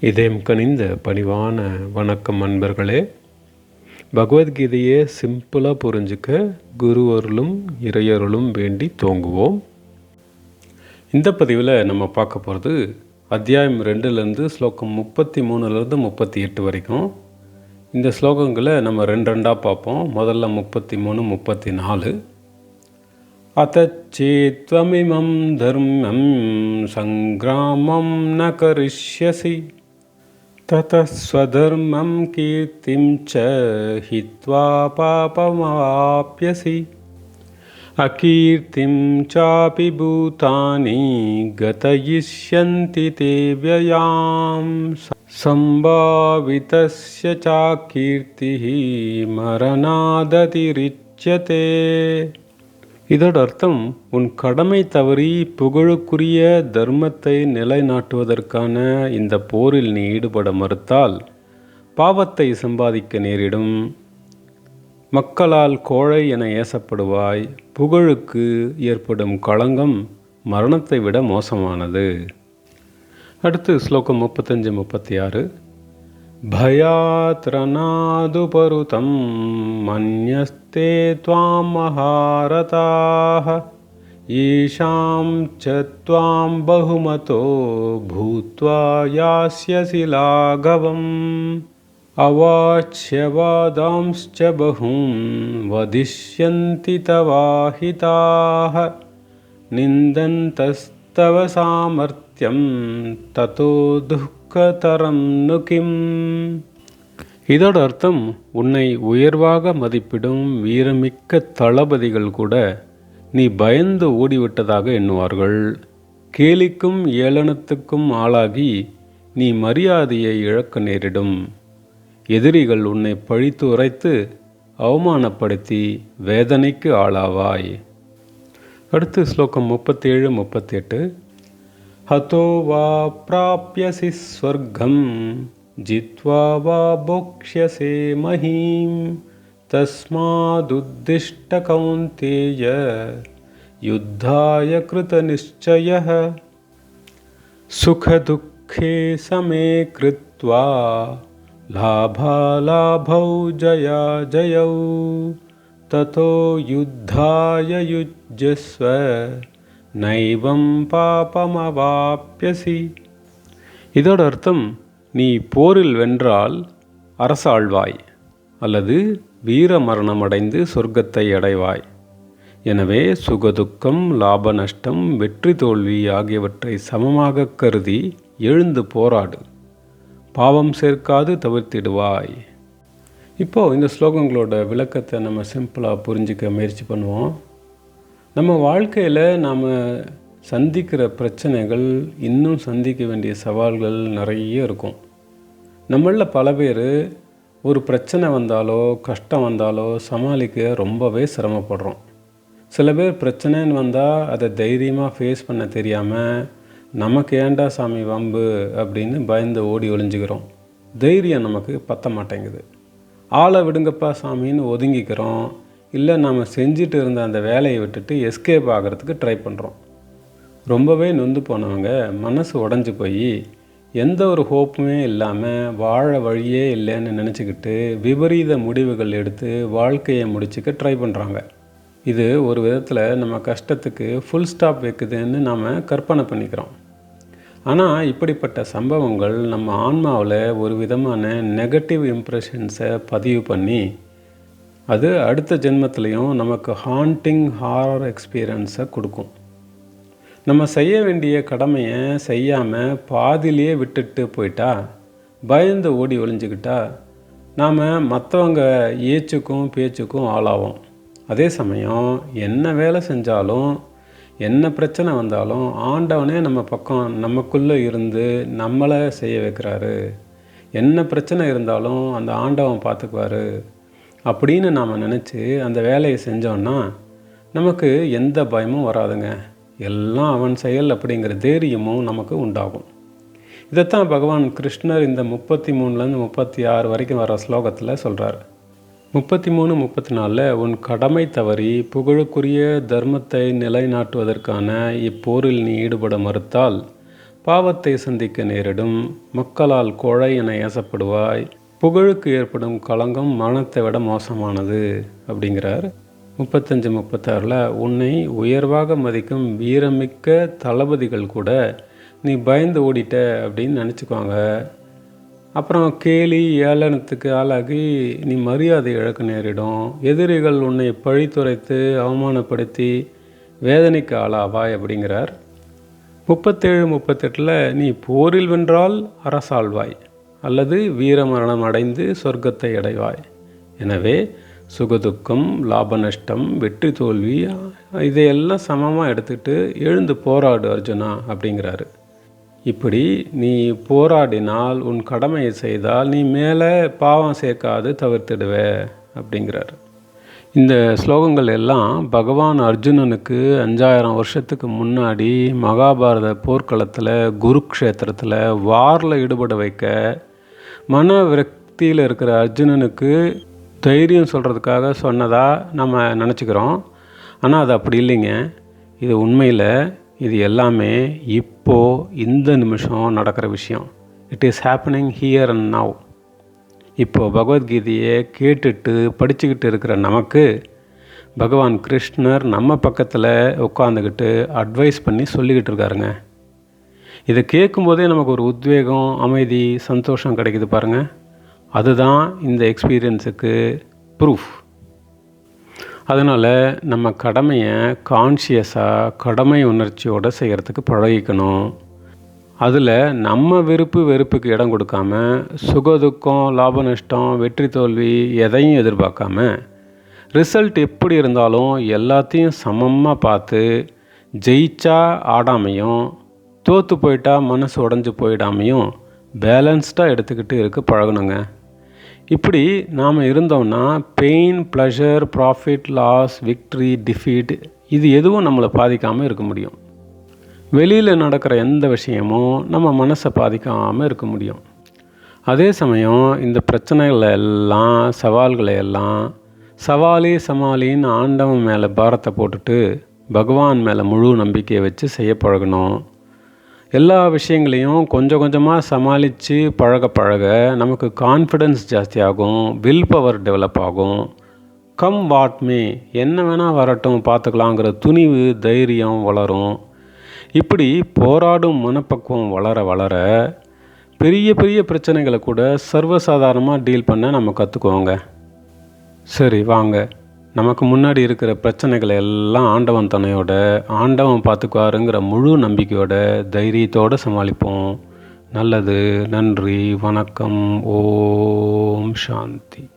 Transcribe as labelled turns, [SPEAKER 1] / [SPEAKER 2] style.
[SPEAKER 1] இதயம் கனிந்த பணிவான வணக்கம் அன்பர்களே. பகவத்கீதையை சிம்பிளாக புரிஞ்சுக்க குருவருளும் இறையருளும் வேண்டி தோங்குவோம். இந்த பதிவில் நம்ம பார்க்க போகிறது அத்தியாயம் ரெண்டுலேருந்து ஸ்லோகம் முப்பத்தி மூணுலேருந்து முப்பத்தி எட்டு வரைக்கும். இந்த ஸ்லோகங்களை நம்ம ரெண்டு ரெண்டாக பார்ப்போம். முதல்ல முப்பத்தி மூணு முப்பத்தி நாலு அத்தச்சேத்வமிமம் தர்மம் சங்கிராமம் ந கரிஷ்யசி. ततः स्वधर्मं कीर्तिं च हित्वा पापमाप्यसि। अकीर्तिं चापि भूतानि गतयिष्यन्ति ते व्ययां। सम्भावितस्य चाकीर्तिः मरणादतिरिच्यते இதோட அர்த்தம் உன் கடமை தவறி புகழுக்குரிய தர்மத்தை நிலைநாட்டுவதற்கான இந்த போரில் நீ ஈடுபட மறுத்தால் பாவத்தை சம்பாதிக்க நேரிடும். மக்களால் கோழை என ஏசப்படுவாய் புகழுக்கு ஏற்படும் களங்கம் மரணத்தை விட மோசமானது. அடுத்து ஸ்லோகம் முப்பத்தஞ்சு முப்பத்தி ஆறு. भयात्रनादुपरुतं मन्यस्ते त्वां महारथाः। येषां च त्वां बहुमतो भूत्वा यास्यसि लाघवम्। अवाच्यवादांश्च बहून् वदिष्यन्ति तवाहिताः। निन्दन्तस्तव सामर्थ्यं ततो துக்கதரம் நுகிம். இதோட அர்த்தம் உன்னை உயர்வாக மதிப்பிடும் வீரமிக்க தளபதிகள் கூட நீ பயந்து ஓடிவிட்டதாக எண்ணுவார்கள். கேலிக்கும் ஏளனத்துக்கும் ஆளாகி நீ மரியாதையை இழக்க நேரிடும். எதிரிகள் உன்னை பழித்து உரைத்து அவமானப்படுத்தி வேதனைக்கு ஆளாவாய். அடுத்து ஸ்லோகம் முப்பத்தேழு முப்பத்தெட்டு. हतो वा प्राप्यसि स्वर्गं, जित्वा वा भोक्ष्यसे महीं। तस्मादुद्दिष्ट कौन्तेय युद्धाय कृतनिश्चयः। सुखदुःखे समे कृत्वा लाभालाभौ जया जयौ। ततो युद्धाय युज्यस्व நைவம் பாபமவாப்பியசி இதோட அர்த்தம் நீ போரில் வென்றால் அரசாழ்வாய் அல்லது வீர மரணம் அடைந்து சொர்க்கத்தை அடைவாய். எனவே சுகதுக்கம் லாப நஷ்டம் வெற்றி தோல்வி ஆகியவற்றை சமமாக கருதி எழுந்து போராடு. பாவம் சேர்க்காது தவிர்த்திடுவாய். இப்போது இந்த ஸ்லோகங்களோட விளக்கத்தை நம்ம சிம்பிளாக புரிஞ்சிக்க முயற்சி பண்ணுவோம். நம்ம வாழ்க்கையில் நாம் சந்திக்கிற பிரச்சனைகள் இன்னும் சந்திக்க வேண்டிய சவால்கள் நிறைய இருக்கும். நம்மளில் பல பேர் ஒரு பிரச்சனை வந்தாலோ கஷ்டம் வந்தாலோ சமாளிக்க ரொம்பவே சிரமப்படுறோம். சில பேர் பிரச்சனைன்னு வந்தால் அதை தைரியமாக ஃபேஸ் பண்ண தெரியாமல் நமக்கு ஏண்டா சாமி வம்பு? அப்படின்னு பயந்து ஓடி ஒளிஞ்சுக்கிறோம். தைரியம் நமக்கு பத்த மாட்டேங்குது ஆளை விடுங்கப்பா சாமின்னு ஒதுங்கிக்கிறோம். இல்லை நாம் செஞ்சுட்டு இருந்த அந்த வேலையை விட்டுட்டு எஸ்கேப் ஆகிறதுக்கு ட்ரை பண்ணுறோம் ரொம்பவே நொந்து போனவங்க மனசு உடஞ்சி போய் எந்த ஒரு ஹோப்புமே இல்லாமல் வாழ வழியே இல்லைன்னு நினச்சிக்கிட்டு விபரீத முடிவுகள் எடுத்து வாழ்க்கையை முடிச்சுக்க ட்ரை பண்ணுறாங்க இது ஒரு விதத்தில் நம்ம கஷ்டத்துக்கு ஃபுல் ஸ்டாப் வைக்குதுன்னு நாம் கற்பனை பண்ணிக்கிறோம். ஆனால் இப்படிப்பட்ட சம்பவங்கள் நம்ம ஆன்மாவில் ஒரு விதமான நெகட்டிவ் இம்ப்ரெஷன்ஸை பதிவு பண்ணி அது அடுத்த ஜென்மத்திலையும் நமக்கு ஹாண்டிங் ஹாரர் எக்ஸ்பீரியன்ஸை கொடுக்கும். நம்ம செய்ய வேண்டிய கடமையை செய்யாமல் பாதிலேயே விட்டுட்டு போயிட்டா பயந்து ஓடி ஒளிஞ்சிக்கிட்டா நாம் மற்றவங்க ஏச்சுக்கும் பேச்சுக்கும் ஆளாவோம். அதே சமயம் என்ன வேலை செஞ்சாலும் என்ன பிரச்சனை வந்தாலும் ஆண்டவனே நம்ம பக்கம் நமக்குள்ளே இருந்து நம்மளை செய்ய வைக்கிறாரு. என்ன பிரச்சனை இருந்தாலும் அந்த ஆண்டவன் பார்த்துக்குவாரு. அப்படின்னு நாம் நினச்சி அந்த வேலையை செஞ்சோன்னா நமக்கு எந்த பயமும் வராதுங்க. எல்லாம் அவன் செயல் அப்படிங்கிற தைரியமும் நமக்கு உண்டாகும். இதைத்தான் பகவான் கிருஷ்ணர் இந்த முப்பத்தி மூணுலேருந்து முப்பத்தி ஆறு வரைக்கும் வர ஸ்லோகத்தில் சொல்கிறார் முப்பத்தி மூணு முப்பத்தி நாலில் உன் கடமை தவறி புகழுக்குரிய தர்மத்தை நிலைநாட்டுவதற்கான இப்போரில் நீ ஈடுபட மறுத்தால் பாவத்தை சந்திக்க நேரிடும். மக்களால் கோழை என ஏசப்படுவாய். புகழுக்கு ஏற்படும் களங்கம் மனத்தை விட மோசமானது அப்படிங்கிறார். முப்பத்தஞ்சு முப்பத்தாறில் உன்னை உயர்வாக மதிக்கும் வீரமிக்க தளபதிகள் கூட நீ பயந்து ஓடிட்ட அப்படின்னு நினச்சிக்குவாங்க. அப்புறம் கேலி ஏளனத்துக்கு ஆளாகி நீ மரியாதை இழக்க நேரிடும். எதிரிகள் உன்னை பழித்துரைத்து அவமானப்படுத்தி வேதனைக்கு ஆளாவாய் அப்படிங்கிறார். முப்பத்தேழு முப்பத்தெட்டில் நீ போரில் வென்றால் அரசாழ்வாய். அல்லது வீரமரணம் அடைந்து சொர்க்கத்தை அடைவாய். எனவே சுகதுக்கம் லாப நஷ்டம் வெற்றி தோல்வி இதையெல்லாம் சமமாக எடுத்துக்கிட்டு எழுந்து போராடு அர்ஜுனா அப்படிங்கிறாரு. இப்படி நீ போராடினால் உன் கடமையை செய்தால் நீ மேலே பாவம் சேர்க்காது தவிர்த்திடுவ அப்படிங்கிறாரு. இந்த ஸ்லோகங்கள் எல்லாம் பகவான் அர்ஜுனனுக்கு அஞ்சாயிரம் வருஷத்துக்கு முன்னாடி மகாபாரத போர்க்களத்தில் குருக்ஷேத்திரத்தில் வாரில் ஈடுபட வைக்க மன விரக்தியில் இருக்கிற அர்ஜுனனுக்கு தைரியம் சொல்கிறதுக்காக சொன்னதாக நம்ம நினச்சிக்கிறோம். ஆனால் அது அப்படி இல்லைங்க. இது உண்மையில் இது எல்லாமே இப்போது இந்த நிமிஷம் நடக்கிற விஷயம். It is happening here and now இப்போது பகவத்கீதையை கேட்டுட்டு படிச்சுக்கிட்டு இருக்கிற நமக்கு பகவான் கிருஷ்ணர் நம்ம பக்கத்தில் உட்காந்துக்கிட்டு அட்வைஸ் பண்ணி சொல்லிக்கிட்டு இருக்காருங்க. இதை கேட்கும்போதே நமக்கு ஒரு உத்வேகம் அமைதி சந்தோஷம் கிடைக்குது பாருங்கள் அதுதான் இந்த எக்ஸ்பீரியன்ஸுக்கு ப்ரூஃப் அதனால் நம்ம கடமையை கான்ஷியஸாக கடமை உணர்ச்சியோடு செய்கிறதுக்கு பழகிக்கணும். அதில் நம்ம விருப்பு வெறுப்புக்கு இடம் கொடுக்காம சுகதுக்கம் லாப நஷ்டம் வெற்றி தோல்வி எதையும் எதிர்பார்க்காம ரிசல்ட் எப்படி இருந்தாலும் எல்லாத்தையும் சமமாக பார்த்து ஜெயிச்சா ஆடாமையும் தோற்று போயிட்டா மனசு உடஞ்சி போயிடாமையும் பேலன்ஸ்டாக எடுத்துக்கிட்டு இருக்க பழகணுங்க இப்படி நாம் இருந்தோம்னா pain pleasure profit loss victory defeat இது எதுவும் நம்மளை பாதிக்காமல் இருக்க முடியும். வெளியில் நடக்கிற எந்த விஷயமும் நம்ம மனசை பாதிக்காமல் இருக்க முடியும். அதே சமயம் இந்த பிரச்சனைகளை எல்லாம் சவால்களை எல்லாம் சவாலி சமாளின்னு ஆண்டவன் மேலே பாரத்தை போட்டுட்டு பகவான் மேலே முழு நம்பிக்கையை வச்சு செய்ய பழகணும். எல்லா விஷயங்களையும் கொஞ்சம் கொஞ்சமாக சமாளித்து பழக பழக நமக்கு கான்ஃபிடென்ஸ் ஜாஸ்தியாகும் வில் பவர் டெவலப் ஆகும். கம் வாட்மே என்ன வேணால் வரட்டும் பார்த்துக்கலாங்கிற துணிவு தைரியம் வளரும். இப்படி போராடும் மனப்பக்குவம் வளர வளர பெரிய பெரிய பிரச்சனைகளை கூட சர்வசாதாரணமாக டீல் பண்ண நம்ம கற்றுக்குவோங்க சரி வாங்க. நமக்கு முன்னாடி இருக்கிற பிரச்சனைகளை எல்லாம் ஆண்டவன் துணையோட ஆண்டவன் பார்த்துக்குவாருங்கிற முழு நம்பிக்கையோட தைரியத்தோடு சமாளிப்போம். நல்லது நன்றி வணக்கம் ஓம் சாந்தி.